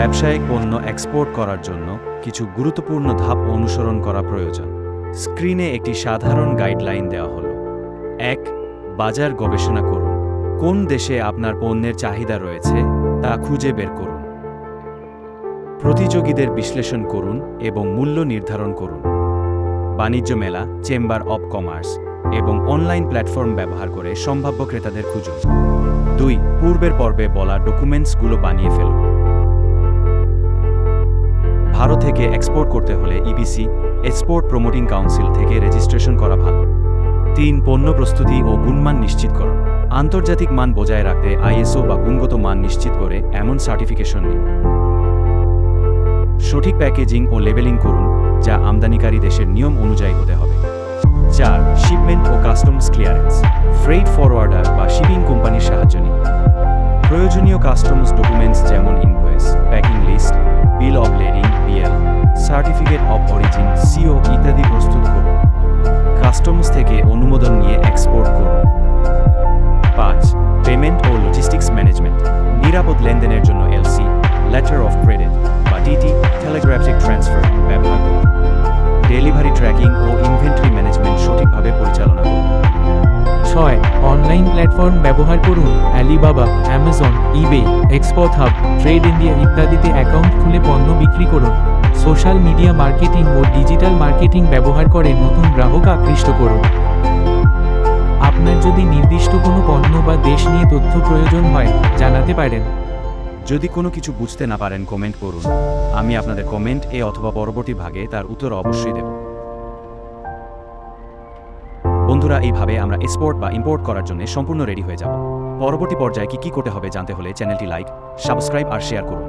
ব্যবসায়িক পণ্য এক্সপোর্ট করার জন্য কিছু গুরুত্বপূর্ণ ধাপ অনুসরণ করা প্রয়োজন। স্ক্রিনে একটি সাধারণ গাইডলাইন দেওয়া হলো। এক, বাজার গবেষণা করুন। কোন দেশে আপনার পণ্যের চাহিদা রয়েছে তা খুঁজে বের করুন। প্রতিযোগীদের বিশ্লেষণ করুন এবং মূল্য নির্ধারণ করুন। বাণিজ্য মেলা, চেম্বার অব কমার্স এবং অনলাইন প্ল্যাটফর্ম ব্যবহার করে সম্ভাব্য ক্রেতাদের খুঁজুন। দুই, পূর্বের পর্বে বলা ডকুমেন্টসগুলো বানিয়ে ফেলুন। থেকে এক্সপোর্ট করতে হলে ইবিসি এক্সপোর্ট প্রমোটিং কাউন্সিল থেকে রেজিস্ট্রেশন করা ভালো। তিন, পণ্য প্রস্তুতি ও গুণমান নিশ্চিত করুন আন্তর্জাতিক মান বজায় রাখতে আইএসও বা গুণগত মান নিশ্চিত করে এমন সার্টিফিকেশন নিন। সঠিক প্যাকেজিং ও লেবেলিং করুন, যা আমদানিকারী দেশের নিয়ম অনুযায়ী হতে হবে। চার শিপমেন্ট ও কাস্টমস ক্লিয়ারেন্স ফ্রেইট ফরওয়ার্ডার বা শিপিং কোম্পানির সাহায্য নিন। প্রয়োজনীয় কাস্টমস ডকুমেন্টস যেমন invoice packing list bill of lading payment O logistics management নিরাপদ লেনদেনের জন্য এলসি লেটার অফ ক্রেডিট বা ডিটি টেলিগ্রাফিক ট্রান্সফার ব্যবহার করুন। ডেলিভারি ট্র্যাকিং ও ইনভেন্টরি ম্যানেজমেন্ট সঠিকভাবে পরিচালনা করুন। ছয় অনলাইন প্ল্যাটফর্ম ব্যবহার করুন Alibaba Amazon eBay export hub trade India ইত্যাদিতে অ্যাকাউন্ট খুলে পণ্য বিক্রি করুন। সোশ্যাল মিডিয়া মার্কেটিং ও ডিজিটাল মার্কেটিং ব্যবহার করে নতুন গ্রাহক আকৃষ্ট করুন। প্রয়োজন হয়, জানাতে পারেন। যদি কোনো কিছু বুঝতে না পারেন কমেন্ট করুন। আমি আপনাদের কমেন্ট এ অথবা পরবর্তী ভাগে তার উত্তর অবশ্যই দেব। বন্ধুরা, এইভাবে আমরা এক্সপোর্ট বা ইম্পোর্ট করার জন্য সম্পূর্ণ রেডি হয়ে যাব। পরবর্তী পর্যায়ে কি কি করতে হবে জানতে হলে চ্যানেলটি লাইক সাবস্ক্রাইব আর শেয়ার করুন।